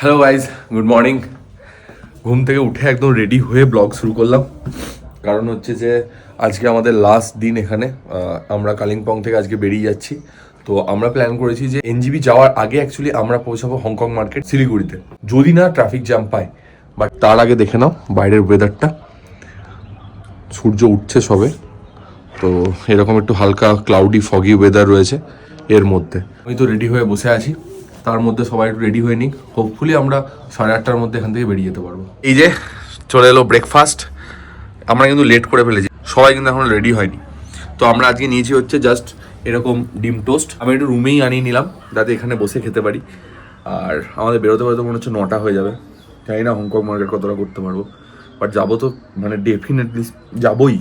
Hello guys good morning ঘুম থেকে উঠে একদম রেডি হয়ে ব্লগ শুরু করলাম। কারণ হচ্ছে যে, আজকে আমাদের লাস্ট দিন এখানে। আমরা কালিম্পং থেকে আজকে বেরিয়ে যাচ্ছি। তো আমরা প্ল্যান করেছি যে এনজিবি যাওয়ার আগে অ্যাকচুয়ালি আমরা পৌঁছাবো হংকং মার্কেট শিলিগুড়িতে। যদি না ট্রাফিক জ্যাম পাই বাট তার আগে দেখে নাও বাইরের ওয়েদারটা সূর্য উঠছে সবে। তো এরকম একটু হালকা ক্লাউডি ফগি ওয়েদার রয়েছে এর মধ্যে। আমি তো রেডি হয়ে বসে আছি। তার মধ্যে সবাই একটু রেডি হয়ে নিক। হোপফুলি আমরা সাড়ে আটটার মধ্যে এখান থেকে বেরিয়ে যেতে পারব। এই যে চলে এলো ব্রেকফাস্ট আমরা কিন্তু লেট করে ফেলেছি। সবাই কিন্তু এখন রেডি হয়নি। তো আমরা আজকে নিয়েছি হচ্ছে জাস্ট এরকম ডিম টোস্ট আমি একটু রুমেই আনিয়ে নিলাম, যাতে এখানে বসে খেতে পারি। আর আমাদের বেরোতে বেরোতে মনে হচ্ছে নটা হয়ে যাবে। জানি না হংকং মার্কেট কতটা করতে পারব। বাট যাব তো মানে ডেফিনেটলি যাবোই।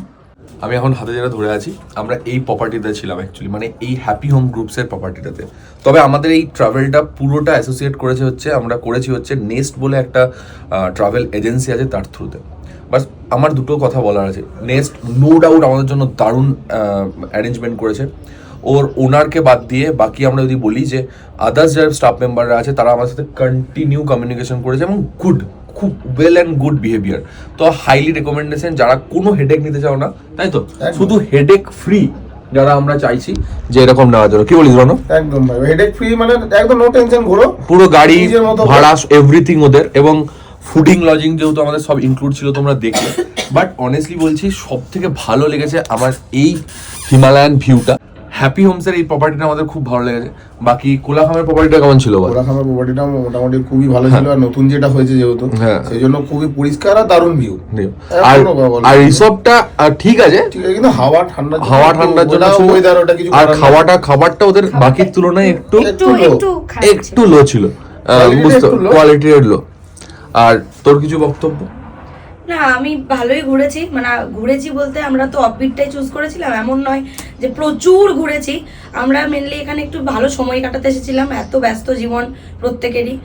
আমি এখন হাতে যেটা ধরে আছি, আমরা এই প্রপার্টিতে ছিলাম অ্যাকচুয়ালি মানে এই হ্যাপি হোম গ্রুপসের প্রপার্টিটাতে তবে আমাদের এই ট্রাভেলটা পুরোটা অ্যাসোসিয়েট করেছে হচ্ছে, আমরা করেছি হচ্ছে নেস্ট বলে একটা ট্রাভেল এজেন্সি আছে তার থ্রুতে বাস, আমার দুটো কথা বলার আছে। নেক্সট নো ডাউট আমাদের জন্য দারুণ অ্যারেঞ্জমেন্ট করেছে। ওর ওনারকে বাদ দিয়ে বাকি আমরা যদি বলি যে আদার্স যারা স্টাফ মেম্বাররা আছে, তারা আমার সাথে কন্টিনিউ কমিউনিকেশন করেছে এবং গুড খুব ওয়েল অ্যান্ড গুড বিহেভিয়ার তো হাইলি রেকমেন্ডেশন যারা কোনো হেডেক নিতে চাও না তাই তো? শুধু হেডেক ফ্রি যারা আমরা চাইছি যে এরকম নেওয়ার জন্য। কি বলিস রনো একদম ভাই হেডেক ফ্রি মানে একদম নো টেনশন ঘোরো। পুরো গাড়ি। ভাড়া এভরিথিং ওদের। এবং ফুডিং লজিং যেহেতু আমাদের সব ইনক্লুড ছিল তোমরা দেখলে। বাট অনেস্টলি বলছি সব থেকে ভালো লেগেছে আমার এই হিমালয়ান ভিউটা হ্যাপি হোমসের এই প্রপার্টিটা আমাদের খুব ভালো লেগেছে। বাকি কোলাখামের প্রপার্টিটা কেমন ছিল বল? ওরা খামার প্রপার্টিটা মোটামুটি খুবই ভালো ছিল আর নতুন যেটা হয়েছে যেহেতু হ্যাঁ। সেই জন্য খুবই পরিষ্কার আর দারুণ ভিউ আর রিসর্টটা ঠিক আছে। ঠিক আছে কিন্তু হাওয়া ঠান্ডা হাওয়া ঠান্ডার জন্য। ওয়েদার ওটা কিছু আর খাওয়াটা খাবারটা ওদের বাকির তুলনায় একটু একটু একটু low। একটু। লো ছিল। বুঝতে কোয়ালিটি লো আর তোর কিছু বক্তব্য? না, আমি ভালোই ঘুরেছি। মানে ঘুরেছি বলতে আমরা তো অফবিটটাই চুজ করেছিলাম, এমন নয় যে প্রচুর ঘুরেছি। আমরা মেনলি এখানে একটু ভালো সময় কাটাতে এসেছিলাম, এত ব্যস্ত জীবন প্রত্যেকেরই।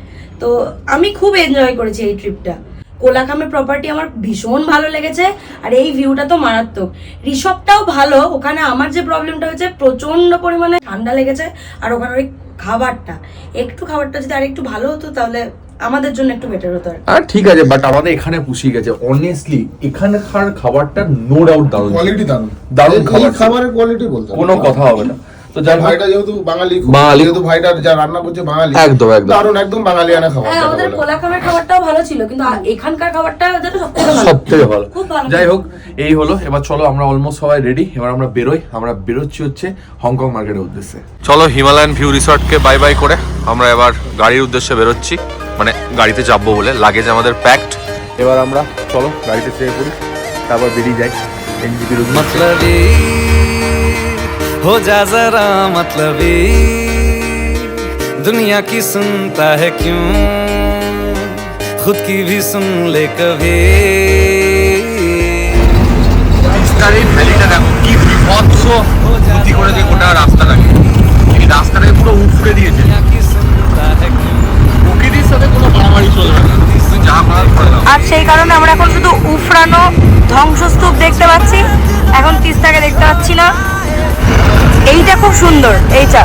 তো আমি খুব এনজয় করেছি এই ট্রিপটা কোলাখামের প্রপার্টি আমার ভীষণ ভালো লেগেছে, আর এই ভিউটা তো মারাত্মক। রিসর্টটাও ভালো, ওখানে আমার যে প্রবলেমটা হয়েছে প্রচণ্ড পরিমাণে ঠান্ডা লেগেছে, আর ওখানে ওই খাবারটা। একটু খাবারটা যদি আর একটু ভালো হতো, তাহলে আমাদের জন্য একটু বেটার হতো আর ঠিক আছে বাট আমাদের এখানে পুষিয়ে গেছে। অনেস্টলি এখানকার খাবারটা নো ডাউট দারুণ। কোয়ালিটি দারুণ। দারুণ খাবার। খাবারের কোয়ালিটি বলতে কোনো কথা হবে না। তো হোক, ভাইটা যেহেতু বাঙালি বাঙালি। যেহেতু ভাইটা যা রান্না করছে বাঙালি একদম, একদম। দারুণ একদম বাঙালিয়ানা খাবার হ্যাঁ যেটা আমাদের খাবারটাও ভালো ছিল কিন্তু এখানকার খাবারটা যেন সব ভালো। সব থেকে ভালো। খুব ভালো। যাই হোক এই হলো। এবার চলো আমরা অলমোস্ট সবাই রেডি এবার আমরা বেরোই। আমরা বেরোচ্ছি হচ্ছে হংকং মার্কেটের উদ্দেশ্যে। চলো হিমালয়ান ভিউ রিসর্টকে বাই বাই করে আমরা এবার গাড়ির উদ্দেশ্যে বেরোচ্ছি। মানে গাড়িতে চাপবো বলে লাগেজ আমাদের প্যাকড এবার আমরা চলো গাড়িতে চেয়ে পড়ি তারপর বেরিয়ে যাই এনজিপির উদ্দেশ্যে मतलबी हो जा जरा मतलबी दुनिया की सुनता है क्यों खुद की भी सुन ले कभी রাস্তার এই ভ্যালিটা দেখো কি বিভৎস গতি করে যে গোটা রাস্তাটাকে এই রাস্তাটাকে পুরো উফড়ে দিয়েছে সাথে কোনো মারামারি চলবে না। আর সেই কারণে আমরা এখন শুধু উফরানো ধ্বংসস্তূপ দেখতে পাচ্ছি। এখন তিস্তাকে দেখতে পাচ্ছি না। এইটা খুব সুন্দর এইটা।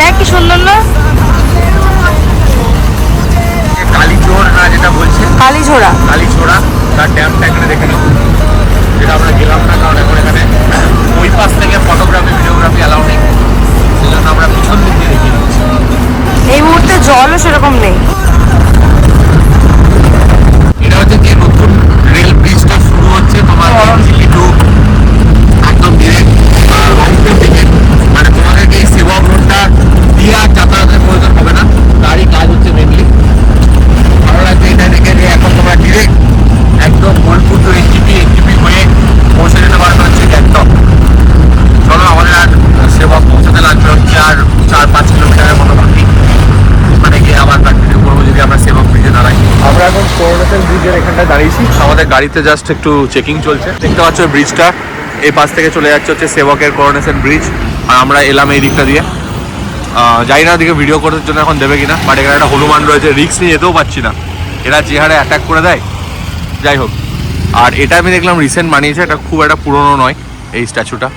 দেখ কি সুন্দর না? কালীচোর না যেটা বলছে? কালীঝোড়া। কালীছোড়া তার ড্যামটা এখানে দেখে নেব যেটা আমরা গেলাম না কারণ এখন এখানে ওই পাশ থেকে ফটোগ্রাফি ভিডিওগ্রাফি অ্যালাউ নেই। সেই জন্য আমরা জলও সেরকম নেই আমাদের গাড়িতে জাস্ট একটু চেকিং চলছে। দেখতে পাচ্ছ ব্রিজটা এই পাশ থেকে চলে যাচ্ছে হচ্ছে সেবকের করোনেশন ব্রিজ আর আমরা এলাম এই দিকটা দিয়ে। যাই না ওদিকে ভিডিও করার জন্য এখন দেবে কিনা বাট এখানে একটা হনুমান রয়েছে রিক্স নিয়ে যেতেও পারছি না। এরা যে হারে অ্যাটাক করে দেয়, যাই হোক। আর এটা আমি দেখলাম রিসেন্ট বানিয়েছে, এটা খুব একটা পুরনো নয়, এই স্ট্যাচুটা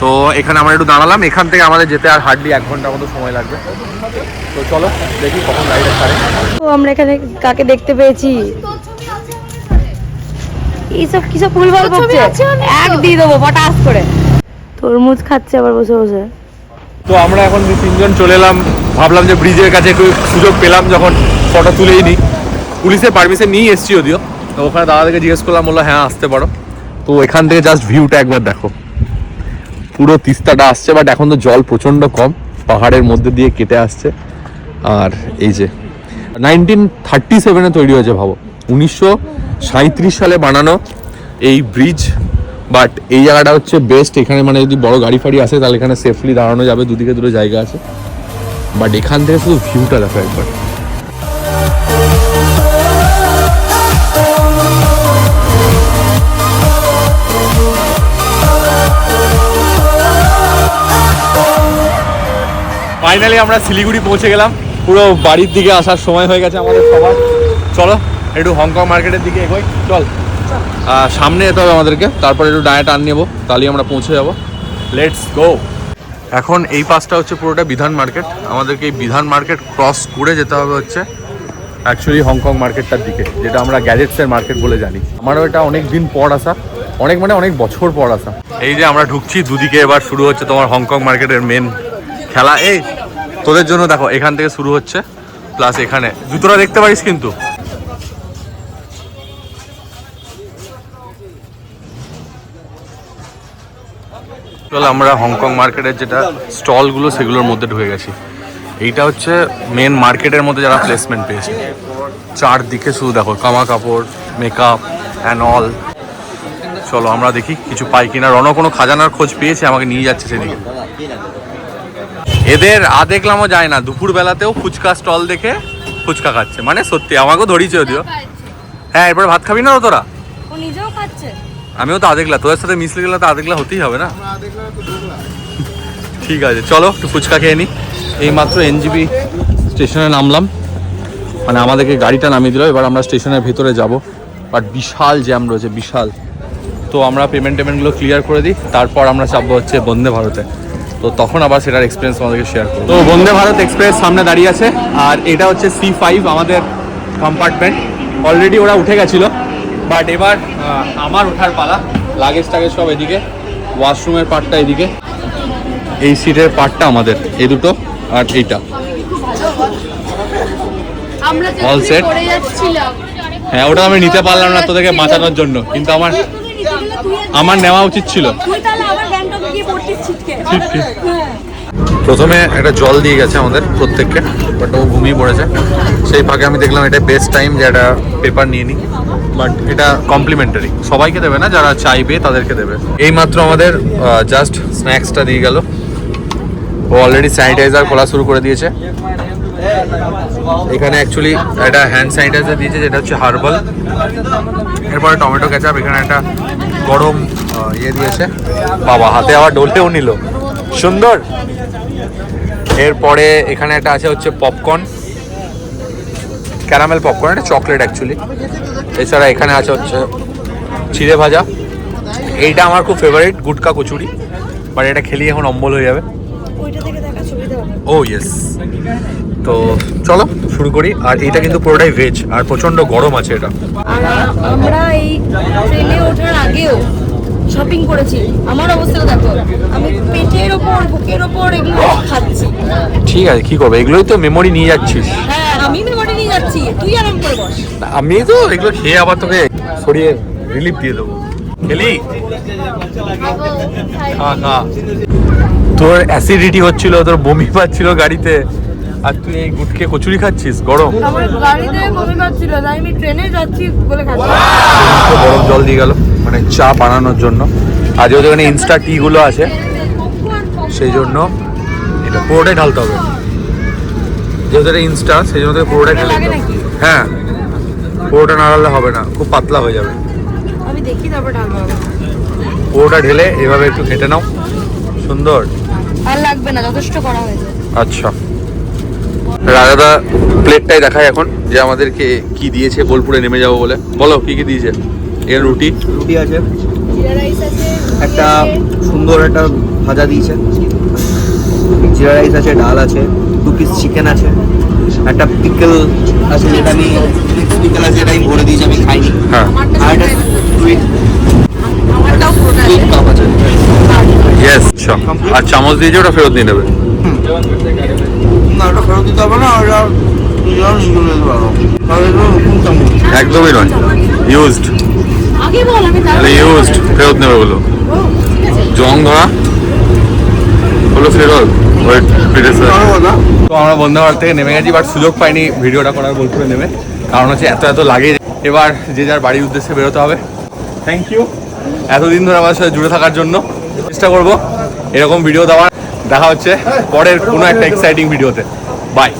তো এখানে আমরা একটু দাঁড়ালাম, এখান থেকে আমাদের যেতে আর হার্ডলি এক ঘণ্টার মতো সময় লাগবে। তো চলো, দেখি কখন গাড়িটা ছাড়ে। আমরা এখানে কাকে দেখতে পেয়েছি? এইসব কিসব ভুলভাল করছে এক দিয়ে দেবো পটাস করে। তরমুজ খাচ্ছে আবার বসে বসে। তো আমরা এখন তিনজন চলে এলাম ভাবলাম যে ব্রিজের কাছে একটু সুযোগ পেলাম যখন ফটো তুলেই নিই পুলিশের পারমিশন নিয়ে এসছি যদিও। তো ওখানে দাদাদেরকে জিজ্ঞেস করলাম বলল হ্যাঁ আসতে পারো। তো এখান থেকে জাস্ট ভিউটা একবার দেখো। পুরো তিস্তাটা আসছে বাট এখন তো জল প্রচণ্ড কম। পাহাড়ের মধ্যে দিয়ে কেটে আসছে। আর এই যে নাইনটিন থার্টি সেভেনে তৈরি হয়েছে ভাবো। উনিশশো সাঁত্রিশ সালে বানানো এই ব্রিজ বাট এই জায়গাটা হচ্ছে বেস্ট এখানে মানে যদি বড় গাড়ি ফাড়ি আসে, তাহলে এখানে সেফলি দাঁড়ানো যাবে, দুদিকে দুটো জায়গা আছে। বাট এখান থেকে শুধু ভিউটা দেখো একবার। ফাইনালি আমরা শিলিগুড়ি পৌঁছে গেলাম। পুরো বাড়ির দিকে আসার সময় হয়ে গেছে আমাদের সবার। চলো। একটু হংকং মার্কেটের দিকে এগোই। চল। সামনে যেতে হবে আমাদেরকে তারপরে একটু ডায়ে টান নেব তাহলেই আমরা পৌঁছে যাব। লেটস গো এখন এই পাসটা হচ্ছে পুরোটা বিধান মার্কেট। আমাদেরকে এই বিধান মার্কেট ক্রস করে যেতে হবে হচ্ছে অ্যাকচুয়ালি হংকং মার্কেটটার দিকে যেটা আমরা গ্যাজেটসের মার্কেট বলে জানি। আমারও এটা অনেক দিন পর আসা অনেক মানে অনেক বছর পর আসা। এই যে আমরা ঢুকছি দুদিকে এবার শুরু হচ্ছে তোমার হংকং মার্কেটের মেন খেলা। এই তোদের জন্য দেখো এখান থেকে শুরু হচ্ছে প্লাস এখানে। জুতোটা দেখতে পারিস কিন্তু? চলো আমরা হংকং মার্কেটের যেটা স্টলগুলো সেগুলোর মধ্যে ঢুকে গেছি। এইটা হচ্ছে মেন মার্কেটের মধ্যে যারা প্লেসমেন্ট পেয়েছে। চারদিকে শুধু দেখো কামা কাপড় মেকআপ অ্যান্ড অল চলো আমরা দেখি কিছু পাই কিনা। রণ কোনো খাজানার খোঁজ পেয়েছে আমাকে নিয়ে যাচ্ছে সেদিকে। এদের আ দেখলামও যায় না। দুপুর বেলাতেও ফুচকা স্টল দেখে ফুচকা খাচ্ছে। মানে সত্যি আমাকেও ধরিয়েছে যদিও। হ্যাঁ এরপরে ভাত খাবি না তোরা? নিজেও খাচ্ছে। আমিও তো আদেকলা তোদের সাথে মিশলে গেলে তো আদেকলা হতেই হবে না? ঠিক আছে চলো একটু ফুচকা খেয়ে নিই এই মাত্র এনজিবি স্টেশনে নামলাম। মানে আমাদেরকে গাড়িটা নামিয়ে দিল এবার আমরা স্টেশনের ভেতরে যাব। বাট বিশাল জ্যাম রয়েছে বিশাল। তো আমরা পেমেন্ট টেমেন্টগুলো ক্লিয়ার করে দিই তারপর আমরা চাপবো হচ্ছে বন্দে ভারতে। তো তখন আবার সেটার এক্সপিরিয়েন্স আমাদেরকে শেয়ার করব। তো বন্দে ভারত এক্সপ্রেস সামনে দাঁড়িয়ে আছে আর এটা হচ্ছে সি ফাইভ আমাদের কম্পার্টমেন্ট অলরেডি ওরা উঠে গেছিল। বাট এবার আমার ওঠার পালা। লাগেজ টাগেজ সব এদিকে ওয়াশরুমের পার্টটা এদিকে। এই সিটের পার্টটা আমাদের এই দুটো আর এইটা? পড়ে যাচ্ছিলাম। হ্যাঁ ওটা আমি নিতে পারলাম না তোদেরকে বাঁচানোর জন্য কিন্তু আমার আমার নেওয়া উচিত ছিল। প্রথমে একটা জল দিয়ে গেছে আমাদের প্রত্যেককে, বাট ও ঘুমিয়ে পড়েছে। সেই ফাঁকে আমি দেখলাম এটা বেস্ট টাইম যে একটা পেপার নিয়ে নিই বাট এটা কমপ্লিমেন্টারি সবাইকে দেবে না, যারা চাইবে তাদেরকে দেবে। এই মাত্র আমাদের জাস্ট স্ন্যাক্সটা দিয়ে গেল। ও অলরেডি স্যানিটাইজার খোলা শুরু করে দিয়েছে। এখানে অ্যাকচুয়ালি একটা হ্যান্ড স্যানিটাইজার দিয়েছে, যেটা হচ্ছে হার্বাল এরপরে টমেটো কেচাপ এখানে একটা গরম ইয়ে দিয়েছে। বাবা, হাতে আবার ডলতেও নিল। সুন্দর। এরপরে এখানে একটা আছে হচ্ছে পপকর্ন ক্যারামেল পপকর্ন এটা চকলেট অ্যাকচুয়ালি এছাড়া এখানে আছে হচ্ছে চিড়ে ভাজা। এইটা আমার খুব ফেভারিট গুটকা কচুরি। বাট এটা খেলি এখন অম্বল হয়ে যাবে। ও ইয়েস তো চলো শুরু করি। আর এটা কিন্তু পুরোটাই ভেজ আর প্রচণ্ড গরম আছে এটা। আমরা এই ট্রেনে ওঠার আগেও শপিং করেছি। আমার অবস্থাটা দেখো আমি পেটের ওপর বুকের ওপর এগুলো খাচ্ছি। ঠিক আছে কি করবে? এগুলোই তো মেমোরি নিয়ে যাচ্ছিস। হ্যাঁ আমি মেমোরি নিয়ে যাচ্ছি। তুই আরাম করে বস। আমি তো এগুলো খেয়ে আবার তোকে সরিয়ে রিলিফ দিয়ে দেবো। খেলি? খা খা। তোর অ্যাসিডিটি হচ্ছিল তোর বমি পাচ্ছিল গাড়িতে। আর তুই এই গুটকে কচুরি খাচ্ছিস? গরম? আমার গাড়িতে বমি পাচ্ছিল তাই আমি ট্রেনে যাচ্ছি বলে খাচ্ছি। গরম জল দিয়ে গেল মানে চা বানানোর জন্য। আর যেহেতু এখানে ইনস্টা টি গুলো আছে? সেই জন্য এটা পুরোটাই ঢালতে হবে। যেহেতু এটা ইনস্টা সেই জন্য তোকে পুরোটাই ঢেলে দিতে হবে। হ্যাঁ পুরোটা না ঢাললে হবে না খুব পাতলা হয়ে যাবে। আমি দেখি তারপর ঢালবো পুরোটা ঢেলে এভাবে একটু ঘেটে নাও। সুন্দর। আর লাগবে না যথেষ্ট করা হয়েছে। আচ্ছা। রাজাদা প্লেটটাই দেখায় এখন যে আমাদেরকে কি দিয়েছে বোলপুরে নেমে যাব বলে। বলো কি কি দিয়েছে? এর রুটি। রুটি আছে। জিরা রাইস আছে একটা সুন্দর একটা ভাজা দিয়েছে। জিরা রাইস আছে ডাল আছে দু পিস চিকেন আছে একটা পিকল আছে যেটা আমি পিকল আছে যেটা আমি ভরে দিয়েছি আমি খাইনি। হ্যাঁ। আর একটা সুইট সুইট কাপ আছে। ইয়েস আর চামচ দিয়েছে ওটা ফেরত নিয়ে নেবে। ওটা ফেরত দিতে হবে না ওটা যেতে পারো তাহলে তো নতুন চামচ একদমই নয়। ইউজড তাহলে ইউজড ফেরত নেবে বলো। জং ধরা হলো ফেরত। তো আমরা বন্ধু ভারত থেকে নেমে গেছি বাট সুযোগ পাইনি ভিডিওটা করার বোলপুরে নেমে। কারণ হচ্ছে এত এত লাগে। এবার যে যার বাড়ির উদ্দেশ্যে বেরোতে হবে। থ্যাংক ইউ এতদিন ধরে আমার সাথে জুড়ে থাকার জন্য চেষ্টা করব এরকম ভিডিও দেওয়ার। দেখা হচ্ছে পরের কোনো একটা এক্সাইটিং ভিডিওতে বাই